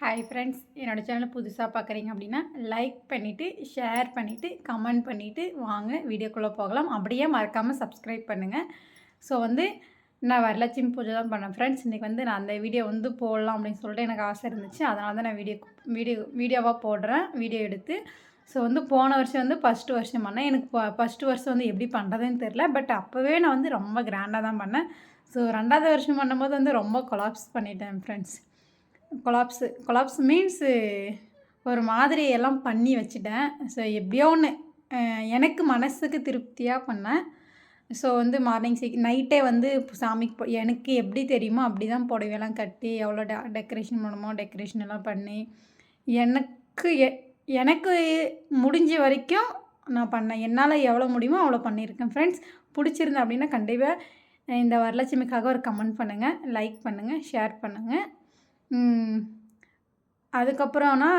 Hi friends என்னோடய channel புதுசாக பார்க்குறீங்க அப்படின்னா லைக் பண்ணிவிட்டு ஷேர் பண்ணிவிட்டு கமெண்ட் பண்ணிவிட்டு வாங்க வீடியோக்குள்ளே போகலாம். அப்படியே மறக்காமல் சப்ஸ்கிரைப் பண்ணுங்கள் ஸோ வந்து நான் வரலட்சுமி பூஜை தான் பண்ணேன் ஃப்ரெண்ட்ஸ் இன்றைக்கி வந்து நான் அந்த வீடியோ வந்து போடலாம் அப்படின்னு சொல்லிட்டு எனக்கு ஆசை இருந்துச்சு. அதனால தான் நான் வீடியோ வீடியோ வீடியோவாக போடுறேன் வீடியோ எடுத்து. ஸோ வந்து போன வருஷம் வந்து ஃபஸ்ட்டு வருஷம் பண்ணேன். எனக்கு ஃபஸ்ட்டு வருஷம் வந்து எப்படி பண்ணுறதுன்னு தெரில பட் அப்போவே நான் வந்து ரொம்ப கிராண்டாக தான் பண்ணேன். ஸோ ரெண்டாவது வருஷம் பண்ணும்போது வந்து ரொம்ப கொலாப்ஸ் பண்ணிட்டேன் ஃப்ரெண்ட்ஸ் கொலாப்ஸு கொலாப்ஸ் மீன்ஸு ஒரு மாதிரி எல்லாம் பண்ணி வச்சுட்டேன். ஸோ எப்படியோ ஒன்று எனக்கு மனசுக்கு திருப்தியாக பண்ணேன். ஸோ வந்து மார்னிங் சீக் நைட்டே வந்து சாமிக்கு எனக்கு எப்படி தெரியுமோ அப்படி தான் புடவையெல்லாம் கட்டி எவ்வளோ டெ டெக்கரேஷன் பண்ணணுமோ டெக்கரேஷன் எல்லாம் பண்ணி எனக்கு எ எனக்கு முடிஞ்ச வரைக்கும் நான் பண்ணேன். என்னால் எவ்வளோ முடியுமோ அவ்வளோ பண்ணியிருக்கேன். ஃப்ரெண்ட்ஸ் பிடிச்சிருந்தேன் அப்படின்னா கண்டிப்பாக இந்த வரலட்சுமிக்காக ஒரு கமெண்ட் பண்ணுங்கள் லைக் பண்ணுங்கள் ஷேர் பண்ணுங்கள் அதுக்கப்புறம்னா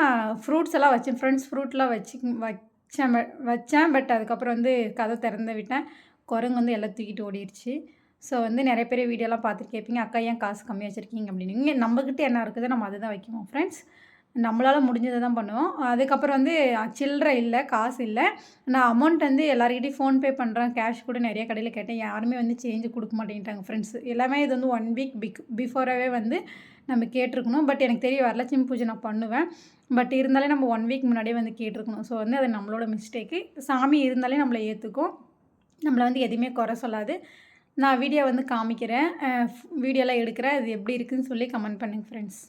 ஃப்ரூட்ஸ் எல்லாம் வச்சேன் ஃப்ரெண்ட்ஸ் ஃப்ரூட்லாம் வச்சு வச்சேன் வச்சேன் பட் அதுக்கப்புறம் வந்து கதை திறந்து விட்டேன். குரங்கு வந்து எல்லாம் தூக்கிட்டு ஓடிடுச்சு ஸோ வந்து நிறைய பேர் வீடியோலாம் பார்த்துட்டு கேட்பீங்க அக்கா ஏன் காசு கம்மியாக வச்சுருக்கீங்க? அப்படின்னு. இங்கே நம்மக்கிட்ட என்ன இருக்குது நம்ம அதுதான் வைக்கணும் ஃப்ரெண்ட்ஸ் நம்மளால் முடிஞ்சதை தான் பண்ணுவோம். அதுக்கப்புறம் வந்து சில்லறை இல்லை காசு இல்லை. நான் அமௌண்ட் வந்து எல்லாருக்கிட்டையும் ஃபோன்பே பண்ணுறேன் கேஷ் கூட நிறைய கடையில் கேட்டேன். யாருமே வந்து சேஞ்சு கொடுக்க மாட்டேங்கிட்டாங்க ஃப்ரெண்ட்ஸ் எல்லாமே இது வந்து ஒன் வீக் பிக் பிஃபோராகவே வந்து நம்ம கேட்டிருக்கணும். பட் எனக்கு தெரியும் வரலட்சுமி பூஜை நான் பண்ணுவேன். பட் இருந்தாலே நம்ம ஒன் வீக் முன்னாடியே வந்து கேட்டிருக்கணும். ஸோ வந்து அது நம்மளோட மிஸ்டேக்கு சாமி இருந்தாலே நம்மளை ஏற்றுக்கும் நம்மளை வந்து எதுவுமே குறை சொல்லாது. நான் வீடியோ வந்து காமிக்கிறேன். வீடியோலாம் எடுக்கிறேன். அது எப்படி இருக்குதுன்னு சொல்லி கமெண்ட் பண்ணுங்கள் ஃப்ரெண்ட்ஸ்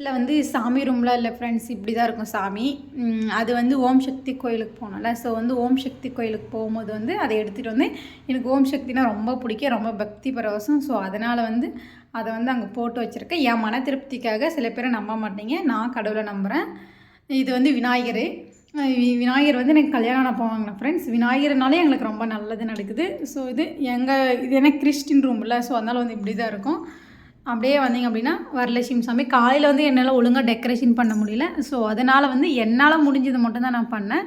வீட்டில் வந்து சாமி ரூம்லாம் இல்லை ஃப்ரெண்ட்ஸ் இப்படி தான் இருக்கும் சாமி. அது வந்து ஓம் சக்தி கோயிலுக்கு போனோம்ல ஸோ வந்து ஓம் சக்தி கோயிலுக்கு போகும்போது வந்து அதை எடுத்துகிட்டு வந்து எனக்கு ஓம் சக்தினா ரொம்ப பிடிக்கும் ரொம்ப பக்தி பரவசம். ஸோ அதனால் வந்து அதை வந்து அங்கே போட்டு வச்சுருக்கேன். என் மன திருப்திக்காக சில பேரை நம்ப மாட்டீங்க. நான் கடவுளை நம்புகிறேன் இது வந்து விநாயகர். விநாயகர் வந்து எனக்கு கல்யாணம் போவாங்க ஃப்ரெண்ட்ஸ் விநாயகர்னாலே எங்களுக்கு ரொம்ப நல்லது நடக்குது. ஸோ இது எங்கள் இது எனக்கு கிறிஸ்டின் ரூம் இல்லை ஸோ அதனால் வந்து இப்படி தான் இருக்கும். அப்படியே வந்தீங்க அப்படின்னா வரலட்சுமி சாமி காலையில் வந்து என்னால் ஒழுங்காக டெக்கரேஷன் பண்ண முடியல. ஸோ அதனால் வந்து என்னால் முடிஞ்சது மட்டும்தான் நான் பண்ணேன்.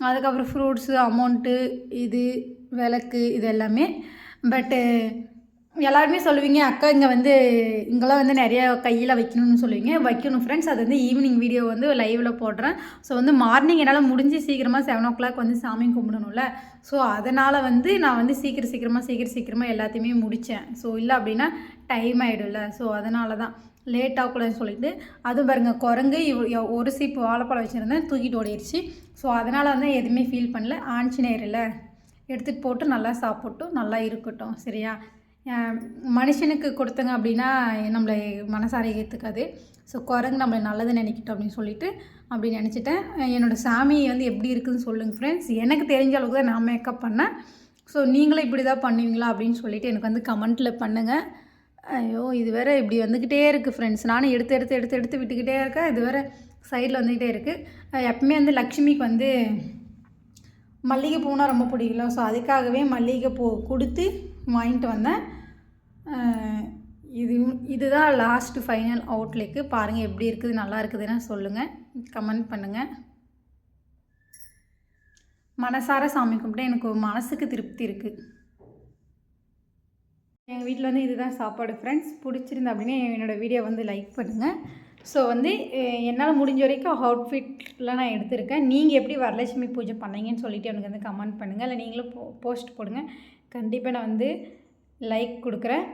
அதுக்கப்புறம் ஃப்ரூட்ஸு அமௌண்ட்டு இது விளக்கு இது எல்லாமே. பட்டு எல்லாருமே சொல்லுவீங்க அக்கா இங்கே வந்து இங்கெல்லாம் வந்து நிறைய கையில் வைக்கணும்னு சொல்லுவீங்க. வைக்கணும் ஃப்ரெண்ட்ஸ் அது வந்து ஈவினிங் வீடியோ வந்து லைவில் போடுறேன். ஸோ வந்து மார்னிங் என்னால் முடிஞ்சு சீக்கிரமாக செவன் ஓ கிளாக் வந்து சாமி கும்பிடணும்ல. ஸோ அதனால் வந்து நான் வந்து சீக்கிரம் சீக்கிரமாக சீக்கிரம் சீக்கிரமாக எல்லாத்தையுமே முடித்தேன் ஸோ இல்லை அப்படின்னா டைம் ஆகிடும்ல ஸோ அதனால தான் லேட்டாக ஆகக்கூடாதுன்னு சொல்லிட்டு அதுவும் பாருங்கள் குரங்கு ஒரு சீப்பு வாழைப்பழம் வச்சுருந்தேன் தூக்கிட்டு ஓடிடுச்சு ஸோ அதனால் வந்து எதுவுமே ஃபீல் பண்ணல. ஆஞ்சநேயரில் எடுத்துகிட்டு போட்டு நல்லா சாப்பிட்டும். நல்லா இருக்கட்டும். சரியா? மனுஷனுக்கு கொடுத்தங்க அப்படின்னா நம்மளை மனசார ஏற்றுக்காது ஸோ குரங்கு நம்மளை நல்லது நினைக்கிட்டோம் அப்படின்னு சொல்லிட்டு அப்படி நினச்சிட்டேன். என்னோடய சாமி வந்து எப்படி இருக்குதுன்னு சொல்லுங்கள் ஃப்ரெண்ட்ஸ் எனக்கு தெரிஞ்ச அளவுக்கு தான் நான் மேக்கப் பண்ணேன். ஸோ நீங்களும் இப்படி தான் பண்ணுவீங்களா அப்படின்னு சொல்லிட்டு எனக்கு வந்து கமெண்ட்டில் பண்ணுங்கள் ஐயோ இது வேறு இப்படி வந்துக்கிட்டே இருக்குது ஃப்ரெண்ட்ஸ் நானும் எடுத்து எடுத்து எடுத்து எடுத்து விட்டுக்கிட்டே இருக்கேன். இது வேறு சைடில் வந்துக்கிட்டே இருக்குது எப்பவுமே வந்து லக்ஷ்மிக்கு வந்து மல்லிகை பூனால் ரொம்ப பிடிக்கல ஸோ அதுக்காகவே மல்லிகை பூ கொடுத்து வாங்கிட்டு வந்தேன். இது இதுதான் லாஸ்ட்டு ஃபைனல் அவுட்லேக்கு பாருங்கள் எப்படி இருக்குது நல்லா இருக்குதுன்னா சொல்லுங்கள் கமெண்ட் பண்ணுங்கள் மனசார சாமி கும்பிட்டு எனக்கு மனசுக்கு திருப்தி இருக்குது எங்கள் வீட்டில் வந்து இதுதான் சாப்பாடு ஃப்ரெண்ட்ஸ் பிடிச்சிருந்தா அப்படின்னு என்னோடய வீடியோ வந்து லைக் பண்ணுங்கள் ஸோ வந்து என்னால் முடிஞ்ச வரைக்கும் அவுட்ஃபிட்லாம் நான் எடுத்திருக்கேன். நீங்கள் எப்படி வரலட்சுமி பூஜை பண்ணீங்கன்னு சொல்லிவிட்டு எனக்கு வந்து கமெண்ட் பண்ணுங்கள் இல்லை நீங்களும் போ போஸ்ட் போடுங்க. கண்டிப்பாக நான் வந்து லைக் கொடுக்குறேன்.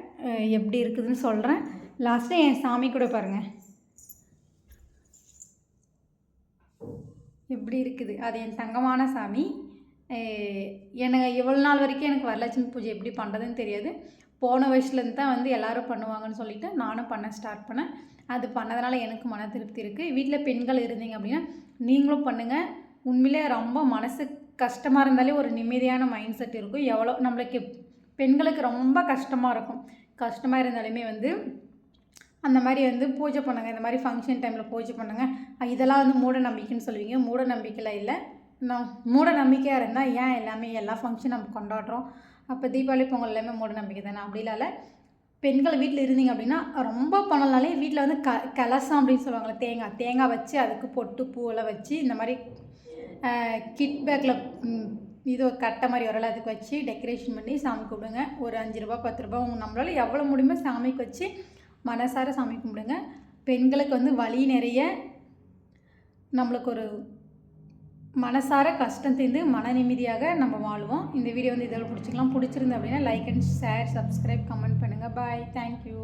எப்படி இருக்குதுன்னு சொல்கிறேன் லாஸ்ட்டாக என் சாமி கூட பாருங்கள் எப்படி இருக்குது? அது என் தங்கமான சாமி. எனக்கு இவ்வளோ நாள் வரைக்கும் எனக்கு வரலட்சுமி பூஜை எப்படி பண்ணுறதுன்னு தெரியாது. போன வயசுலேருந்து தான் வந்து எல்லோரும் பண்ணுவாங்கன்னு சொல்லிவிட்டு நானும் பண்ண ஸ்டார்ட் பண்ணேன். அது பண்ணதுனால எனக்கு மன திருப்தி இருக்குது வீட்டில் பெண்கள் இருந்தீங்க அப்படின்னா நீங்களும் பண்ணுங்கள் உண்மையிலே ரொம்ப மனசு கஷ்டமாக இருந்தாலே ஒரு நிம்மதியான மைண்ட் செட் இருக்கும். எவ்வளோ நம்மளுக்கு பெண்களுக்கு ரொம்ப கஷ்டமாக இருக்கும். கஷ்டமாக இருந்தாலுமே வந்து அந்த மாதிரி வந்து பூஜை பண்ணுங்கள் இந்த மாதிரி ஃபங்க்ஷன் டைமில் பூஜை பண்ணுங்கள் இதெல்லாம் வந்து மூட நம்பிக்கைன்னு சொல்லுவீங்க. மூட நம்பிக்கையில் இல்லை. நம் மூட நம்பிக்கையாக இருந்தால் ஏன் எல்லாமே எல்லா ஃபங்க்ஷன் நம்ம கொண்டாடுறோம்? அப்போ தீபாவளி பொங்கல் எல்லாமே மூட நம்பிக்கை தானே? அப்படி இல்லை பெண்கள் வீட்டில் இருந்தீங்க அப்படின்னா ரொம்ப பண்ணலாலே வீட்டில் வந்து க கலசம் அப்படின்னு சொல்லுவாங்களே தேங்காய். தேங்காய் வச்சு அதுக்கு பொட்டு பூவெல்லாம் வச்சு இந்த மாதிரி கிட் பேக்கில் இது ஒரு கட்டை மாதிரி வரல அதுக்கு வச்சு டெக்கரேஷன் பண்ணி சாமி கும்பிடுங்க. ஒரு அஞ்சு ரூபா பத்து ரூபா உங்கள் நம்மளால் எவ்வளோ முடியுமோ சாமிக்கு வச்சு மனசார சாமி கும்பிடுங்க. பெண்களுக்கு வந்து வழி நிறைய. நம்மளுக்கு ஒரு மனசார கஷ்டம் தீர்ந்து மன நிம்மதியாக நம்ம வாழ்வோம். இந்த வீடியோ வந்து இதோட பிடிச்சிக்கலாம் பிடிச்சிருந்து அப்படின்னா like and share subscribe comment பண்ணுங்கள் பாய் தேங்க்யூ